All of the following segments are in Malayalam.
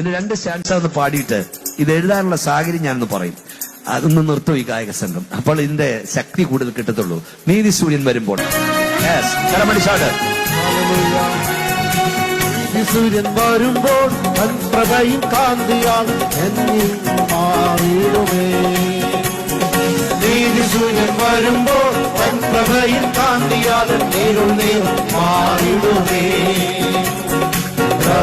ഇതിന് രണ്ട് സ്റ്റാൻസ് ഒന്ന് പാടിയിട്ട് ഇത് എഴുതാനുള്ള സാഹചര്യം ഞാനൊന്ന് പറയും. അതൊന്ന് നിർത്തും ഈ ഗായക സംഘം. അപ്പോൾ ഇതിന്റെ ശക്തി കൂടുതൽ കിട്ടത്തുള്ളൂ. നീതി സൂര്യൻ വരുമ്പോൾ. സൂര്യൻ വരുമ്പോൾ പ്രഭയും എന്നിൽ മാറിയിടുമേ. നീതി സൂര്യൻ വരുമ്പോൾ പ്രഭയും കാന്തിയാൽ നീരുൾ നീർ മാറിയിടുമേ.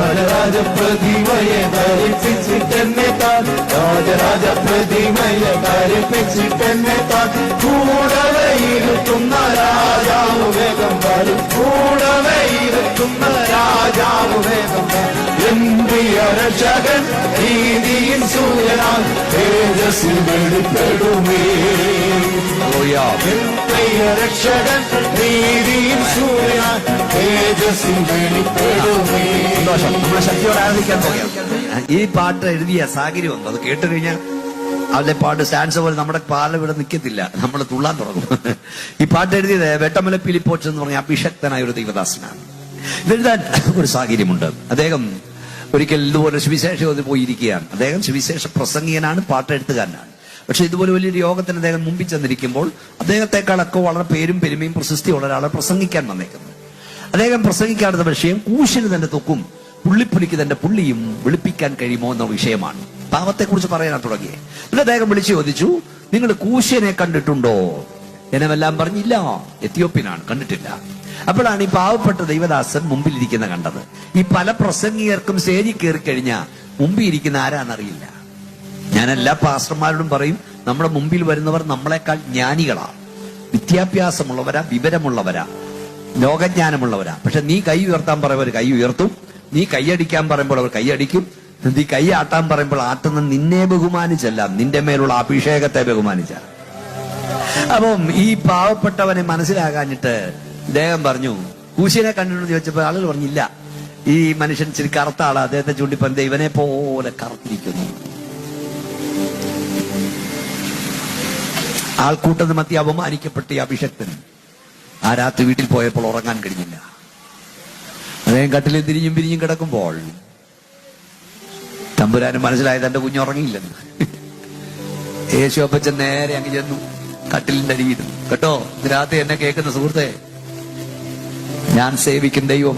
രാജരാജ പ്രതിമയെ ധരിപ്പിച്ചിട്ടെന്നെ താൻ. രാജരാജ പ്രതിമയെ ധരിപ്പിച്ചിട്ടെന്നെ താൻ. കൂടവെ രാജാവ് വേഗം വരും. കൂടവയിരുത്തുന്ന രാജാവ് വേഗം എന്തിയ രക്ഷകൻ നീതിയിൽ സൂര്യനാൻ തേജസ്സിൽ വെളിപ്പെടുമേ. Oh, എന്തിയ രക്ഷകൻ നീതിയിൽ സൂര്യനാൻ സന്തോഷം. നമ്മളെ ശക്തിയോടെ ഈ പാട്ട് എഴുതിയ സാഹചര്യം ഉണ്ടോ അത് കേട്ട് കഴിഞ്ഞാൽ അവരുടെ പാട്ട് സ്റ്റാൻസ് പോലെ നമ്മുടെ പാല ഇവിടെ നിൽക്കത്തില്ല നമ്മൾ തുള്ളാൻ തുടങ്ങും. ഈ പാട്ട് എഴുതിയത് വെട്ടമല പിലിപ്പോച്ച് എന്ന് പറഞ്ഞ അഭിഷക്തനായ ഒരു ദൈവദാസനാണ്. ഇതെഴുതാൻ ഒരു സാഹചര്യമുണ്ട് അദ്ദേഹം ഒരിക്കൽ ഇതുപോലെ സുവിശേഷം പോയിരിക്കുകയാണ്. അദ്ദേഹം സുവിശേഷ പ്രസംഗിയനാണ് പാട്ടെഴുത്തുകാരനാണ്. പക്ഷെ ഇതുപോലെ വലിയൊരു യോഗത്തിന് അദ്ദേഹം മുമ്പിൽ ചെന്നിരിക്കുമ്പോൾ അദ്ദേഹത്തെക്കാളൊക്കെ വളരെ പേരും പെരുമയും പ്രശസ്തിയുള്ള ഒരാളെ പ്രസംഗിക്കാൻ വന്നേക്കുന്നത് അദ്ദേഹം പ്രസംഗിക്കാറുള്ള വിഷയം കൂശിന് തന്റെ തൊക്കും പുള്ളിപ്പുലിക്ക് തന്റെ പുള്ളിയും വിളിപ്പിക്കാൻ കഴിയുമോ എന്ന വിഷയമാണ്. പാവത്തെക്കുറിച്ച് പറയാൻ തുടങ്ങി എന്നിട്ട് അദ്ദേഹം വിളിച്ചു ചോദിച്ചു നിങ്ങൾ കൂശനെ കണ്ടിട്ടുണ്ടോ? എന്നെല്ലാം പറഞ്ഞില്ല. എത്യോപ്യനാണ് കണ്ടിട്ടില്ല. അപ്പോഴാണ് ഈ പാവപ്പെട്ട ദൈവദാസൻ മുമ്പിൽ ഇരിക്കുന്ന കണ്ടത്. ഈ പല പ്രസംഗികർക്കും സ്റ്റേജിൽ കയറി കഴിഞ്ഞാൽ മുമ്പിൽ ഇരിക്കുന്ന ആരാന്നറിയില്ല. ഞാൻ എല്ലാ പാസ്റ്റർമാരോടും പറയും നമ്മുടെ മുമ്പിൽ വരുന്നവർ നമ്മളെക്കാൾ ജ്ഞാനികളാ. വിദ്യാഭ്യാസമുള്ളവരാ വിവരമുള്ളവരാ. ലോകജ്ഞാനമുള്ളവരാ. പക്ഷെ നീ കൈ ഉയർത്താൻ പറയുമ്പോൾ കൈ ഉയർത്തും. നീ കൈയടിക്കാൻ പറയുമ്പോൾ അവർ കൈയടിക്കും. നീ കൈ ആട്ടാൻ പറയുമ്പോൾ ആട്ടുന്ന നിന്നെ ബഹുമാനിച്ചല്ല നിന്റെ മേലുള്ള അഭിഷേകത്തെ ബഹുമാനിച്ച. അപ്പം ഈ പാവപ്പെട്ടവനെ മനസ്സിലാകാഞ്ഞിട്ട് അദ്ദേഹം പറഞ്ഞു കൂശിനെ കണ്ടിട്ടുണ്ടെന്ന് ചോദിച്ചപ്പോൾ ആളുകൾ പറഞ്ഞില്ല. ഈ മനുഷ്യൻ ഇച്ചിരി കറുത്ത അദ്ദേഹത്തെ ചൂണ്ടിപ്പറഞ്ഞ ഇവനെ പോലെ കറുത്തിരിക്കുന്നു. ആൾക്കൂട്ടത്തിന് മധ്യ അപമാനിക്കപ്പെട്ട ഈ അഭിഷക്തൻ. ആ രാത്രി വീട്ടിൽ പോയപ്പോൾ ഉറങ്ങാൻ കഴിഞ്ഞില്ല. അദ്ദേഹം കട്ടിലിൽ തിരിഞ്ഞും പിരിഞ്ഞും കിടക്കുമ്പോൾ തമ്പുരാനും മനസ്സിലായത് എന്റെ കുഞ്ഞ് ഉറങ്ങിയില്ലെന്ന്. യേശു അപ്പച്ചൻ നേരെ അങ്ങ് ചെന്നു കട്ടിലിന്റെ അരികിൽ. കേട്ടോ രാത്രി എന്നെ കേൾക്കുന്ന സുഹൃത്തെ ഞാൻ സേവിക്കുന്ന ദൈവം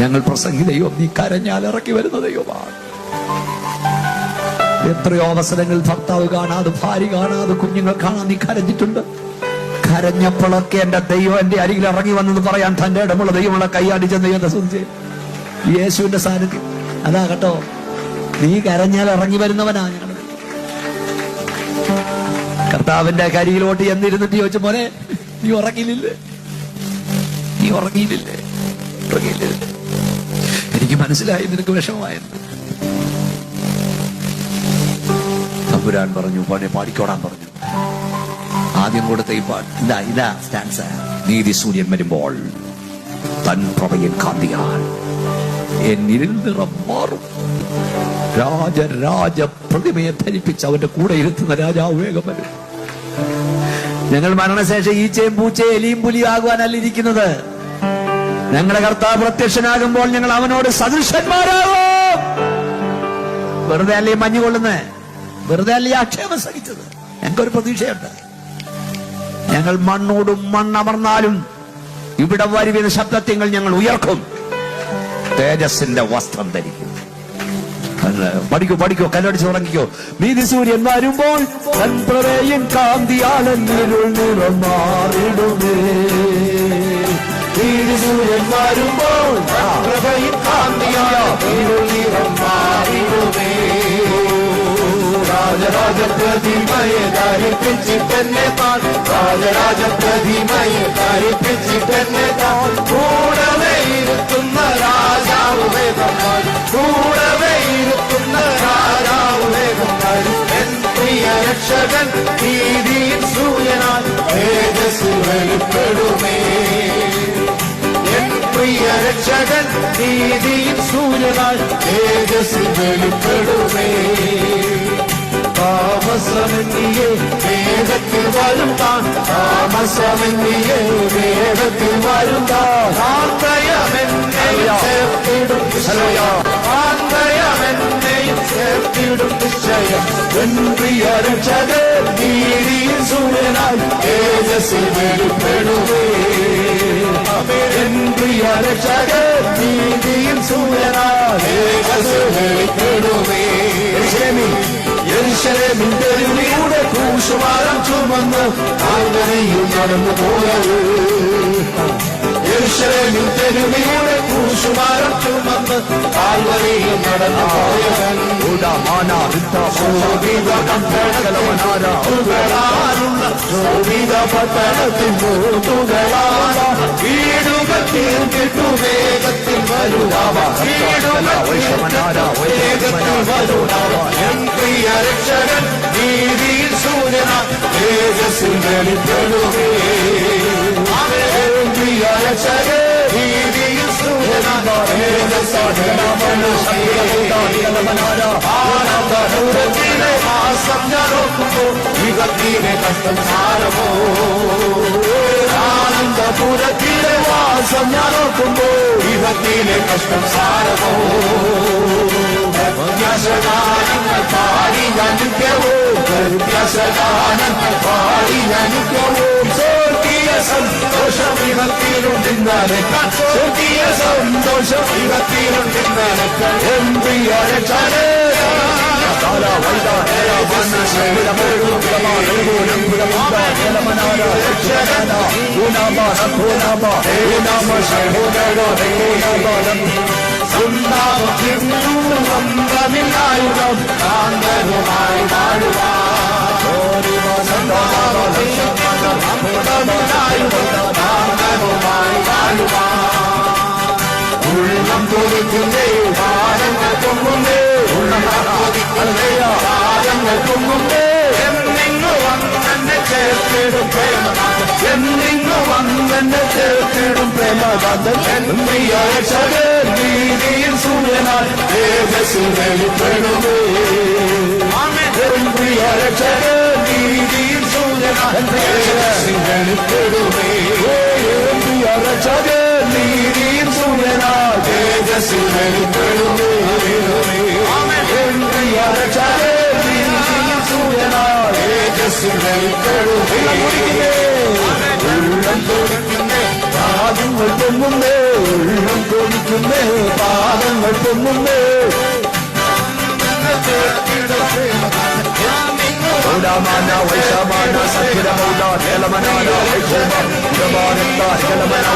ഞങ്ങൾ പ്രസംഗി ദൈവം നീ കരഞ്ഞാൽ ഇറക്കി വരുന്ന ദൈവമാണ്. എത്രയോ അവസരങ്ങൾ ഭർത്താവ് കാണാതെ ഭാര്യ കാണാതെ കുഞ്ഞുങ്ങൾ കാണാൻ നീ കരഞ്ഞിട്ടുണ്ട്. കരഞ്ഞപ്പോഴൊക്കെ എന്റെ ദൈവം എന്റെ അരികിൽ ഇറങ്ങി വന്നെന്ന് പറയാൻ തന്റെ ഇടമുള്ള ദൈവമുള്ള കൈയാടിച്ച ദൈവത്തെ സൂചിച്ച് യേശുവിന്റെ സാന്നിധ്യം. അതാ കേട്ടോ. നീ കരഞ്ഞാൽ ഇറങ്ങി വരുന്നവനാ കർത്താവിന്റെ കരിയിലോട്ട് എന്നിരുന്നിട്ട് ചോദിച്ച പോലെ നീ ഉറങ്ങിയില്ലേ? നീ ഉറങ്ങിയില്ലേ? ഉറങ്ങിയില്ലേ എനിക്ക് മനസ്സിലായി നിനക്ക് വിഷമമായിരുന്നു. തമ്പുരാൻ പറഞ്ഞു പോനെ പാടിക്കോടാൻ പറഞ്ഞു. ആദ്യം കൊടുത്ത ഈ പാട്ട്. ഇതാ ഇതാ സ്റ്റാൻസ് നീതി സൂര്യൻ വരുമ്പോൾ തൻ പ്രഭയൻ കാന്തിയാൽ എന്നിൽ നിറം മാറും രാജരാജ പ്രതിമയെ ധരിപ്പിച്ച് അവന്റെ കൂടെ ഇരുത്തുന്ന രാജാവ് വേഗം വരും. ഞങ്ങൾ മരണശേഷം ഈച്ചയും പൂച്ചയും എലിയും പുലിയും ആകുവാനല്ല ഇരിക്കുന്നത്. ഞങ്ങളുടെ കർത്താവ് പ്രത്യക്ഷനാകുമ്പോൾ ഞങ്ങൾ അവനോട് സദൃശന്മാരാകും. വെറുതെ അല്ലേ മഞ്ഞു കൊള്ളുന്നേ? വെറുതെ അല്ലേ ആക്ഷേപം സഹിച്ചത്? ഞങ്ങൾക്കൊരു പ്രതീക്ഷയുണ്ട്. ഞങ്ങൾ മണ്ണോടും മണ്ണമർന്നാലും ഇവിടെ വരുവിന് ശബ്ദത്തിങ്ങൾ ഞങ്ങൾ ഉയർക്കും. തേജസ്സിന്റെ വസ്ത്രം ധരിക്കും. പഠിക്കൂ പഠിക്കോ കല്ലടിച്ച് തുടങ്ങിക്കോ നീതി സൂര്യൻ വരുമ്പോൾ കാന്തിയാലൻ ഇരുൾ നിറം മാറിടുമേ. നീതി സൂര്യൻ വരുമ്പോൾ രാജരാജ പ്രതിമയെ ധരിപ്പിച്ചിട്ടെന്നെ താൻ രാജരാജ പ്രതിമയെ ധരിപ്പിച്ചിട്ടെന്നെ താൻ കൂടവേ ഇരുത്തുന്ന രാജാവ് വേഗം വരും. കൂടവേ ഇരുത്തുന്ന രാജാവ് വേഗം വരും. എൻ പ്രിയ രക്ഷകൻ നീതിയിൽ സൂര്യനാൽ തേജസ് വെളിപ്പെടുമേ പ്രിയ രക്ഷകൻ നീതിയിൽ സൂര്യനാൽ തേജസ് വെളിപ്പെടുമേ താമസമെന്നിയെ വേഗത്തിൽ വരും താൻ ആന്തയമെന്നെ ചേർത്തിടും. ആന്തയമെന്നെ എൻ പ്രിയ രക്ഷകൻ നീതിയിൽ സൂര്യനായി തേജസ്സിൽ വെളിപ്പെടുവേ പ്രിയ രക്ഷകൻ നീതിയിൽ സൂര്യനായി വെളിപ്പെടുവേ യെരുശലേമിൻ തെരുവിലൂടെ ക്രൂശുമാരം ചുമന്ന് കാൽവരിയിൽ നടന്നു പോയത്. മനുഷ്യരെ ക്രൂശുമാരം ചുമന്ന് കാൽവരിയിൽ നടന്നു പോയവൻ. ശോഭിത പട്ടണത്തിലുള്ള ശോഭിത പട്ടണത്തിൽ മൂത്തുകളാണ് വീടുകൾ തീർത്തിട്ടു വേഗത്തിൽ വരുവാവ വീടുകൾ വേഗത്തിൽ വരുവാവ എൻ പ്രിയ രക്ഷകൻ നീതിയിൽ സൂര്യന തേജസ്സിൽ വെളിപ്പെടുവേ. എൻ പ്രിയ രക്ഷകൻ നീതിയിൽ విగతిరే కష్టం సారము ఆనంద పూరతిరే వాసం జ్ఞానోకుంబో విగతిరే కష్టం సారము సదానంద పాడి నిత్యవో సదానంద పాడి నిత్యవో సోర్తీయ సంత സന്തോഷം വിഭക്തിയിലുണ്ടിന്നാലെ സ്വർഗീയ സന്തോഷം രക്ഷകേ സ്വന്തമില്ലായുധം കാന്തരുമായി ഉള്ളം കൊതിക്കുന്നേ ഭാരങ്ങൾ പൊങ്ങുന്നേ ഉള്ളം കൊതിക്കുന്നേ ഭാരങ്ങൾ പൊങ്ങുന്നേ എന്നിങ്ങു വന്നെന്നെ ചേർത്തിടും പ്രേമനാഥൻ എന്നിങ്ങു വന്നെന്നെ ചേർത്തിടും പ്രേമനാഥൻ രക്ഷകൻ നീതിയിൽ സൂര്യനായി തേജസ്സിൽ വെളിപ്പെടുമേ பாதங்கள் பொங்குமே உள்ளம் கொதிக்குமே பாதங்கள் பொங்குமே mana vaisha mana sakira mana hela mana na vaisha mana mana ta hela mana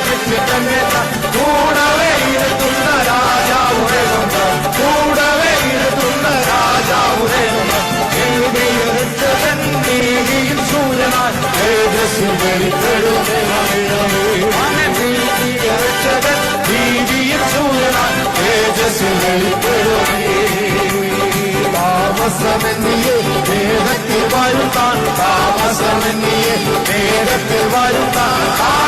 തന്നെ താൻ കൂടവേ ഇരുത്തുന്ന രാജാവുടെ സ്വന്തം കൂടവേ ഇരുത്തുന്ന രാജാവുടെ സ്വന്തം നീതിയിൽ സൂര്യനായി തേജസ്സിൽ വെളിപ്പെടുമേ രക്ഷകൻ നീതിയിൽ സൂര്യനായി തേജസ്സിൽ വെളിപ്പെടുമേ താമസമെന്നിയെ വേഗത്തിൽ വരുത്താൻ താമസമെന്നിയെ വേഗത്തിൽ വരുത്താൻ